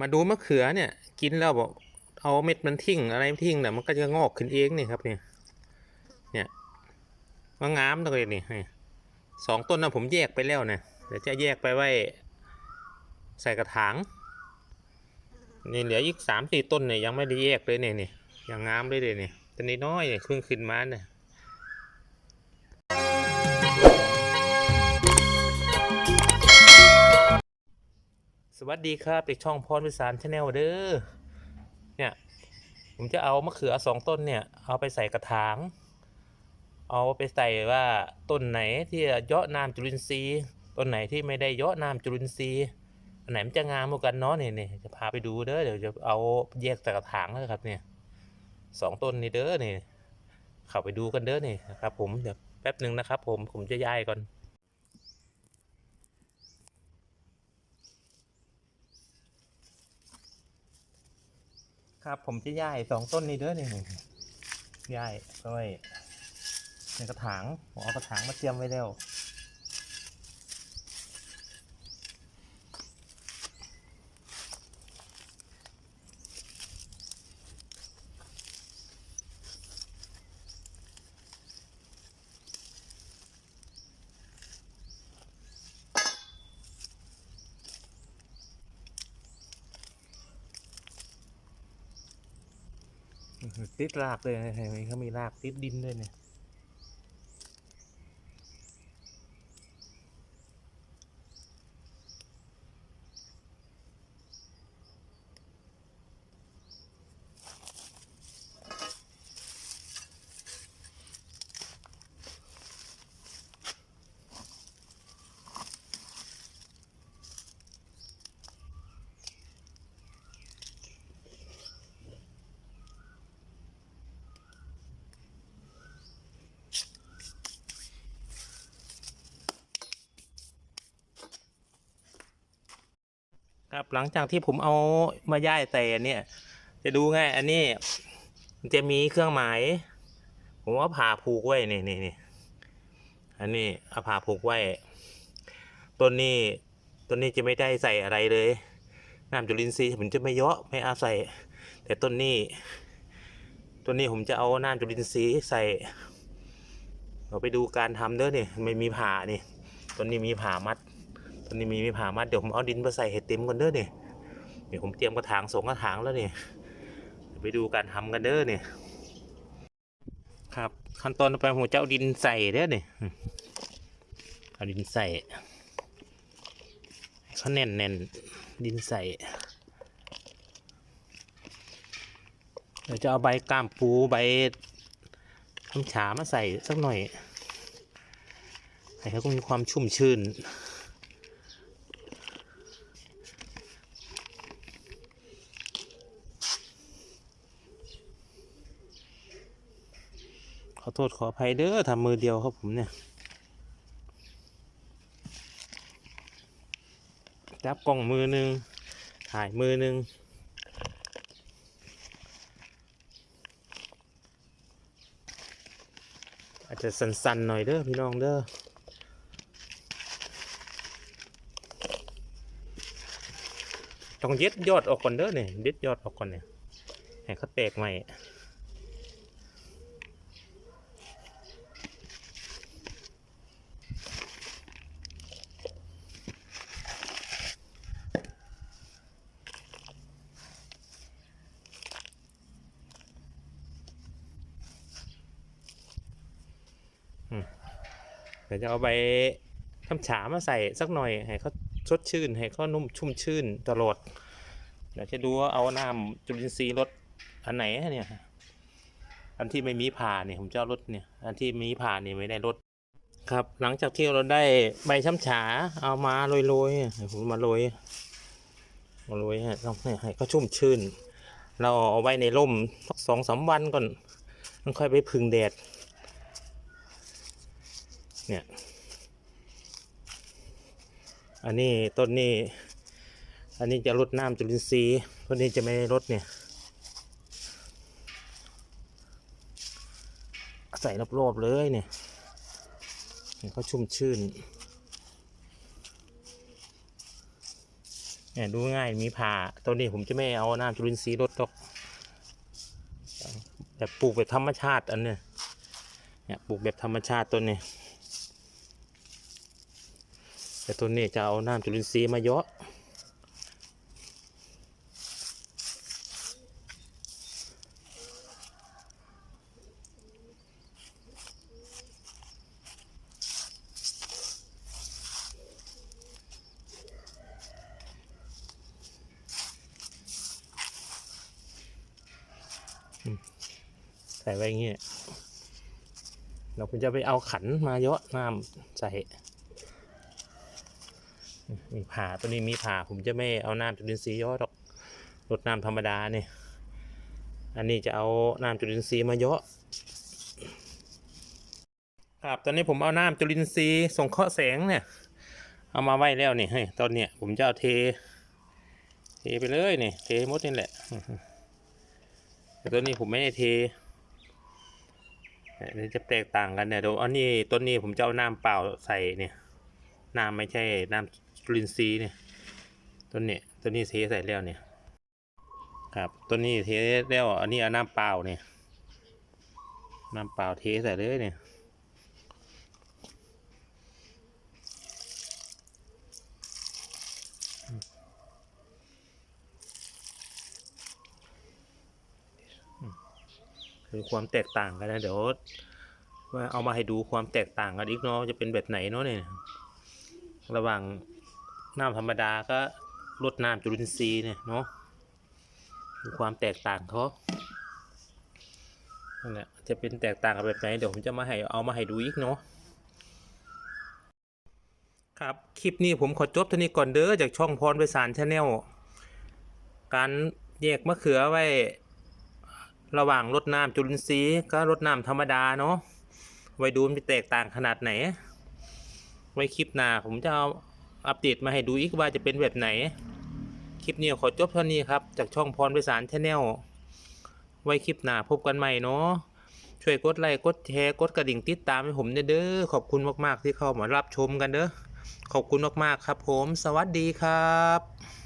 มาดูมะเขือเนี่ยกินแล้วบอกเอาเม็ดมันทิ้งอะไรทิ้งเนี่ยมันก็จะงอกขึ้นเองนี่ครับเนี่ยเนี่ยมางามเลยนี่นี่สองต้นนะผมแยกไปแล้วเนี่ยเดี๋ยวจะแยกไปไว้ใส่กระถางนี่เหลืออีกสามสี่ต้นเนี่ยยังไม่ได้แยกเลยเนี่ยนี่ยังงามเลยเลยเนี่ยต้นนี้น้อยเนี่ยเพิ่งขึ้นมาเนี่ย สวัสดีครับเด็กช่องพรวิสารชาแนลเด้อ เนี่ย ผมจะเอามะเขือสองต้นเนี่ย เอาไปใส่กระถาง เอาไปใส่ว่าต้นไหนที่เยาะน้ำจุลินทรีย์ ต้นไหนที่ไม่ได้เยาะน้ำจุลินทรีย์อันไหนมันจะงามกว่ากันเนาะเนี่ยเนี่ยจะพาไปดูเด้อ เดี๋ยวจะเอาแยกใส่กระถางเลยครับ เนี่ยสองต้นนี่เด้อเนี่ยเข้าไปดูกันเด้อเนี่ยนะครับ ผมเดี๋ยวแป๊บหนึ่งนะครับ ผม ผมจะย้ายก่อน ครับ ผมจะย่ายสองต้นนี้เด้อนี่ย่ายก็ไว้ในกระถางผมเอากระถางมาเตรียมไว้แล้ว ติดรากเลยเห็นไหมเขามีรากติดดินด้วยเนี่ย ครับหลังจากที่ผมเอามาย้ายแต่เนี่ย จะดูง่ายอันนี้มันจะมีเครื่องหมาย ผมเอาผ่าผูกไว้นี่นี่นี่อันนี้เอาผ่าผูกไว้ต้นนี้ต้นนี้จะไม่ได้ใส่อะไรเลยน้ำจุลินทรีย์ผมจะไม่เยอะไม่เอาใส่ แต่ต้นนี้ต้นนี้ผมจะเอาน้ำจุลินทรีย์ใส่เราไปดูการทำเด้อนี่ไม่มีผ่านี่ต้นนี้มีผ่ามัด ต้นนี้มีมีผ่ามัดเดี๋ยวผมเอาดินมาใส่ให้เต็มก่อนเด้อเนี่ยเดี๋ยวผมเตรียมกระถางสองกระถางแล้วเนี่ยไปดูการทำกันเด้อเนี่ยครับขั้นตอนต่อไปผมจะเอาดินใส่เด้อเนี่ยเอาดินใส่เขาแน่นแน่นดินใส่เดี๋ยวจะเอาใบกล้ามปูใบทำฉามาใส่สักหน่อยให้เขาก็มีความชุ่มชื่น อโทษขออภัยเด้อทำมือเดียวครับผมเนี่ย จับกล้องมือหนึ่งถ่ายมือหนึ่งอาจจะสั่นๆหน่อยเด้อพี่น้องเด้อต้องเย็ดยอดออกก่อนเด้อเนี่ยเย็ดยอดออกก่อนเนี่ยให้เขาแตกใหม่ ดี๋ยวจะเอาใบทำฉามาใส่สักหน่อยให้เขาสดชื่นให้เขานุ่มชุ่มชื่นตลอดเดี๋ยวจะดูว่าเอาน้ำจุลินทรีย์รสอันไหนเนี่ยอันที่ไม่มีผ่าเนี่ยผมจะรสเนี่ยอันที่มีผ่าเนี่ยไม่ได้รสครับ หลังจากที่เราได้ใบช้ำฉาเอามาโรยๆให้ผมมาโรยมาโรยให้ต้องให้ให้เขาชุ่มชื่น เราเอาไว้ในร่มสักสองสามวันก่อนต้องค่อยไปพึ่งแดด เนี่ย อันนี้ต้นนี้ อันนี้จะลดน้ำจุลินทรีย์ต้นนี้จะไม่ลดเนี่ย ใส่รอบๆเลยเนี่ยให้เขาชุ่มชื่นเนี่ยดูง่ายมีผ่าตัวนี้ผมจะไม่เอาน้ำจุลินทรีย์ลดหรอกแบบปลูกแบบธรรมชาติอันเนี้ยเนี่ยปลูกแบบธรรมชาติตัวนี้ แต่ตัวนี้จะเอาน้ำจุลินทรีย์มาเยอะใส่ไว้อย่างเงี้ยเราคุณจะไปเอาขันมาเยอะน้ำใส่ มีผ่าตัวนี้มีผ่าผมจะไม่เอาน้ำจุลินทรีย์เยอหรอกรดน้ำธรรมดาเนี่ยอันนี้จะเอาน้ำจุลินทรีย์มาเยอะครับตอนนี้ผมเอาน้ำจุลินทรีย์ส่งเคราะห์แสงเนี่ยเอามาไว้แล้วนี่ให้ตอนเนี้ยผมจะเอาเท เทไปเลยนี่เทหมดนี่แหละแต่ตัวนี้ผมไม่ได้เทเนี่ยจะแตกต่างกันเนี่ยเดี๋ยวอันนี้ต้นนี้ผมจะเอาน้ำเปล่าใส่เนี่ยน้ำไม่ใช่น้ำ จุลินทรีย์เนี่ยต้นเนี่ยต้นนี้เทใส่แล้วเนี่ย ครับต้นนี้เทแล้วอันนี้เอาน้ำเปล่าเนี่ยน้ำเปล่าเทใส่เลยเนี่ยคือความแตกต่างกันนะเดี๋ยวว่าเอามาให้ดูความแตกต่างกันอีกเนาะจะเป็นแบบไหนเนาะเนี่ยระหว่าง น้ำธรรมดาก็ลดน้ำจุลินทรีย์เนี่ยเนาะดูความแตกต่างเขานั่นแหละจะเป็นแตกต่างกันแบบไหนเดี๋ยวผมจะมาให้เอามาให้ดูอีกเนาะครับ คลิปนี้ผมขอจบเท่านี้ก่อนเด้อจากช่องพรไปสารชาแนลการแยกมะเขือไว้ ระหว่างรดน้ำจุลินทรีย์ก็รดน้ำธรรมดาเนาะไว้ดูมันจะแตกต่างขนาดไหน ไว้คลิปหน้าผมจะเอา อัปเดตมาให้ดูอีกว่าจะเป็นแบบไหน คลิปนี้ขอจบเท่านี้ครับ จากช่องพรไปสารชาแนลไว้คลิปหน้าพบกันใหม่เนาะช่วยกดไลค์กดแชร์กดกระดิ่งติดตามให้ผมเด้อขอบคุณมากๆที่เข้ามารับชมกันเด้อขอบคุณมากๆครับผม สวัสดีครับ